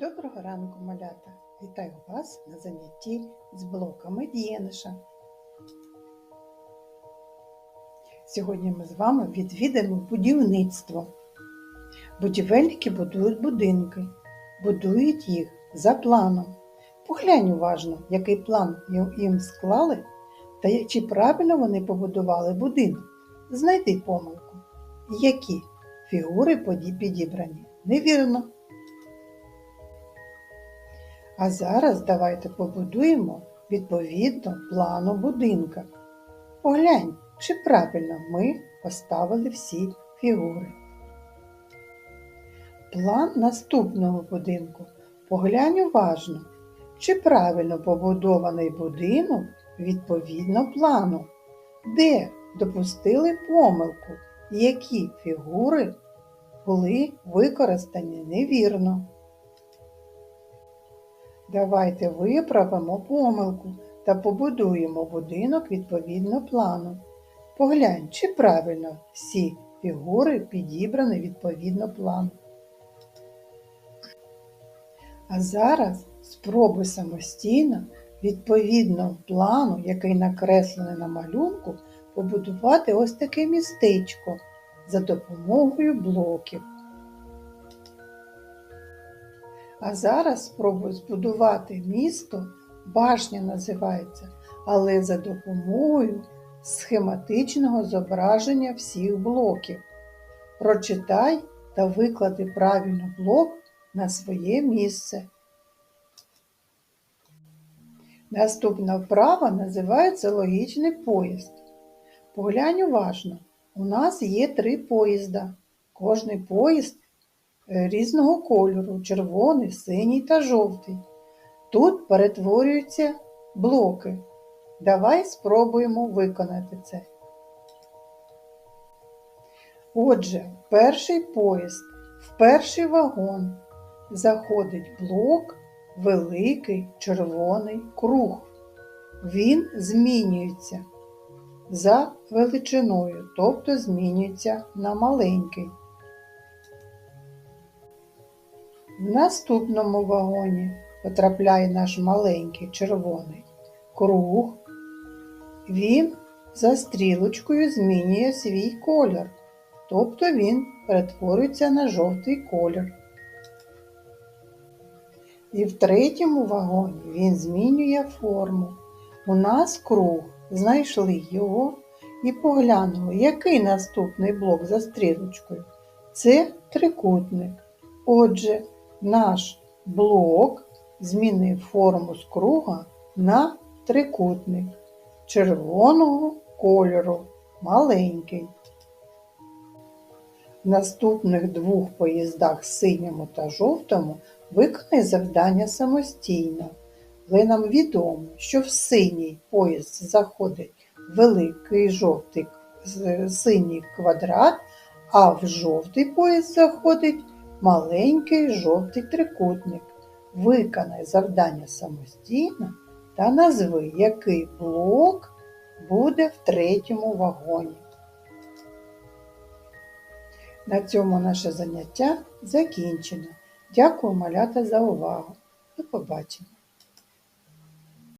Доброго ранку, малята! Вітаю вас на занятті з блоками Дієниша. Сьогодні ми з вами відвідаємо будівництво. Будівельники будують будинки, будують їх за планом. Поглянь уважно, який план їм склали та чи правильно вони побудували будинок. Знайди помилку, які фігури підібрані невірно. А зараз давайте побудуємо відповідно плану будинка. Поглянь, чи правильно ми поставили всі фігури. План наступного будинку. Поглянь уважно, чи правильно побудований будинок відповідно плану, де допустили помилку, які фігури були використані невірно. Давайте виправимо помилку та побудуємо будинок відповідно плану. Поглянь, чи правильно всі фігури підібрані відповідно плану. А зараз спробуй самостійно, відповідно плану, який накреслений на малюнку, побудувати ось таке містечко за допомогою блоків. А зараз спробую збудувати місто, башня називається, але за допомогою схематичного зображення всіх блоків. Прочитай та виклади правильно блок на своє місце. Наступна вправа називається логічний поїзд. Поглянь уважно, у нас є три поїзда. Кожний поїзд різного кольору червоний, синій та жовтий. Тут перетворюються блоки. Давай спробуємо виконати це. Отже, перший поїзд, в перший вагон заходить блок, великий червоний круг. Він змінюється за величиною, тобто змінюється на маленький. В наступному вагоні потрапляє наш маленький червоний круг. Він за стрілочкою змінює свій колір, тобто він перетворюється на жовтий колір. І в третьому вагоні він змінює форму. У нас круг, знайшли його і поглянули, який наступний блок за стрілочкою. Це трикутник. Отже, наш блок змінив форму з круга на трикутник червоного кольору маленький. В наступних двох поїздах синьому та жовтому виконай завдання самостійно, але нам відомо, що в синій поїзд заходить великий жовтий синій квадрат, а в жовтий поїзд заходить маленький жовтий трикутник. Виконай завдання самостійно та назви, який блок буде в третьому вагоні. На цьому наше заняття закінчено. Дякую малята за увагу. До побачення!